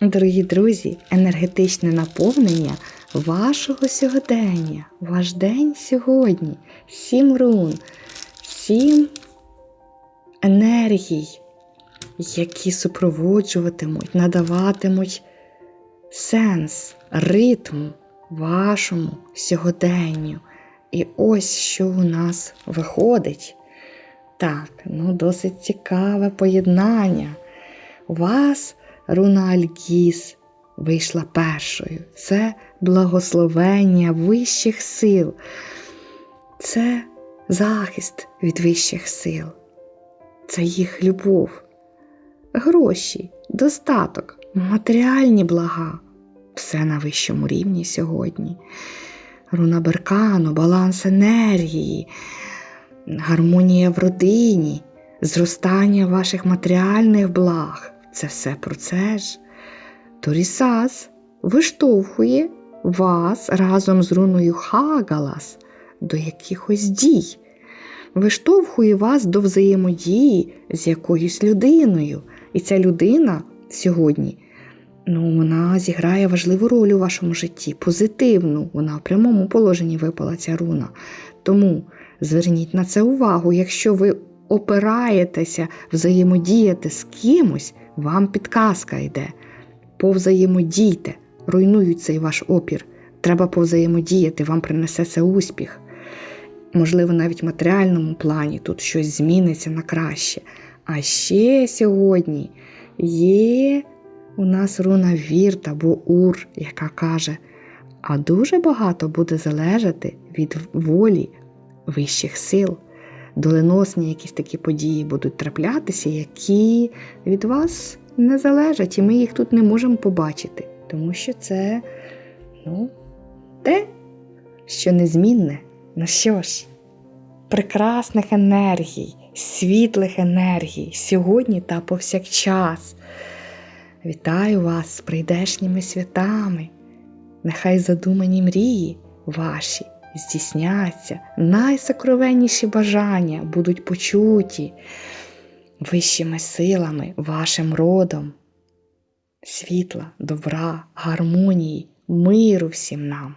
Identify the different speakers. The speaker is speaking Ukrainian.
Speaker 1: Дорогі друзі, енергетичне наповнення вашого сьогодення. Ваш день сьогодні. Сім рун, сім енергій, які супроводжуватимуть, надаватимуть сенс, ритм вашому сьогоденню. І ось що у нас виходить. Так, ну досить цікаве поєднання. У вас руна Альгіс вийшла першою. Це благословення вищих сил, це захист від вищих сил, це їх любов, гроші, достаток, матеріальні блага. Все на вищому рівні сьогодні. Руна Беркану, баланс енергії, гармонія в родині, зростання ваших матеріальних благ. Це все про це ж. Торісас виштовхує вас разом з руною Хагалас до якихось дій, виштовхує вас до взаємодії з якоюсь людиною. І ця людина сьогодні ну, вона зіграє важливу роль у вашому житті, позитивну. Вона в прямому положенні випала ця руна. Тому зверніть на це увагу, якщо ви опираєтеся взаємодіяти з кимось, вам підказка йде. Повзаємодійте, руйнують цей ваш опір. Треба повзаємодіяти, вам принесе це успіх. Можливо, навіть в матеріальному плані тут щось зміниться на краще. А ще сьогодні є у нас руна Вірт або Ур, яка каже, а дуже багато буде залежати від волі вищих сил. Доленосні якісь такі події будуть траплятися, які від вас не залежать, і ми їх тут не можемо побачити, тому що це ну, те, що незмінне. Ну що ж, прекрасних енергій, світлих енергій сьогодні та повсякчас. Вітаю вас з прийдешніми святами. Нехай задумані мрії ваші здійсняться, найсокровенніші бажання будуть почуті вищими силами, вашим родом. Світла, добра, гармонії, миру всім нам.